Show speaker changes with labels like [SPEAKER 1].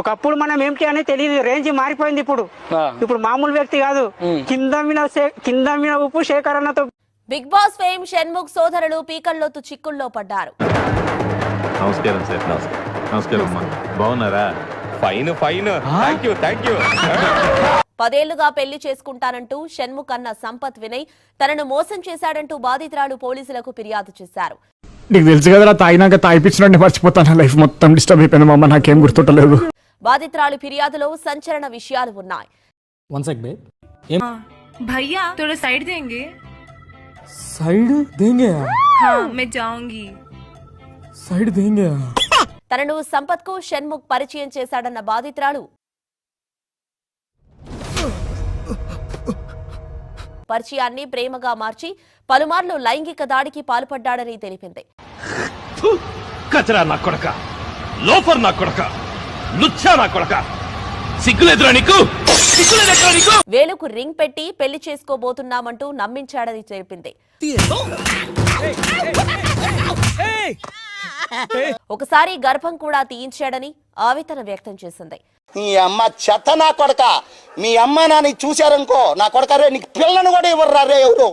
[SPEAKER 1] ఒకప్పుడు మనం ఏంటి అని తెలియదు. రేంజ్ మారిపోయింది ఇప్పుడు. ఇప్పుడు మామూలు వ్యక్తి కాదు. కింద మీద కింద మీద ఉప్పు శేఖరణతో
[SPEAKER 2] బిగ్ బాస్ ఫేమ్ షణ్ముఖ్ సోదరులు పీకల్లోతు చిక్కుల్లో పడ్డారు.
[SPEAKER 3] నమస్కారం సార్ నమస్కారం. బాగున్నారా?
[SPEAKER 4] Fine fine. Thank you thank you
[SPEAKER 2] పదేళ్ళుగా పెళ్ళి చేసుకుంటానంటూ షణ్ముఖ్ అన్న సంపత్ వినయ్ తనను మోసం చేశాడంటూ బాధితురాలు పోలీసులకు ఫిర్యాదు చేశారు.
[SPEAKER 5] నీకు తెలుసు కదరా తాగినాక తాగిపించినట్టు మర్చిపోతాను. లైఫ్ మొత్తం డిస్టర్బ్ అయిపోయింది మామ నాకేం గుర్తుంటలేదు.
[SPEAKER 2] బాధితురాలు ఫిర్యాదులో సంచలన విషయాలు ఉన్నాయి
[SPEAKER 5] వన్ సెక్ బే
[SPEAKER 6] भैया थोड़ा साइड देंगे
[SPEAKER 5] సైడ్ దేంగే
[SPEAKER 6] हाँ मैं जाऊंगी
[SPEAKER 5] సైడ్ దేంగే
[SPEAKER 2] తనను సంపత్ కు షణ్ముఖ్ పరిచయం చేశాడన్న బాధితురాలు పరిచయాన్ని ప్రేమగా మార్చి పలుమార్లు లైంగిక దాడికి పాల్పడ్డాడని తెలిపింది
[SPEAKER 4] కచరా నా కొడక లోఫర్ నా కొడక లుచ్చా నా కొడక? సిగ్గులేదురా నీకు? సిగ్గులేదురా నీకు?
[SPEAKER 2] వేలుకు రింగ్ పెట్టి పెళ్ళి చేసుకోబోతున్నామంటూ నమ్మించాడని తెలిపింది ఒకసారి గర్భం కూడా తీయించాడని ఆవేదన వ్యక్తం చేసింది.
[SPEAKER 7] నీ అమ్మ చెత్త నా కొడక. మీ అమ్మ నాన్న చూశారనుకో నా కొడక రే నీకు పిల్లను కూడా ఇవ్వరు రే ఎవరు?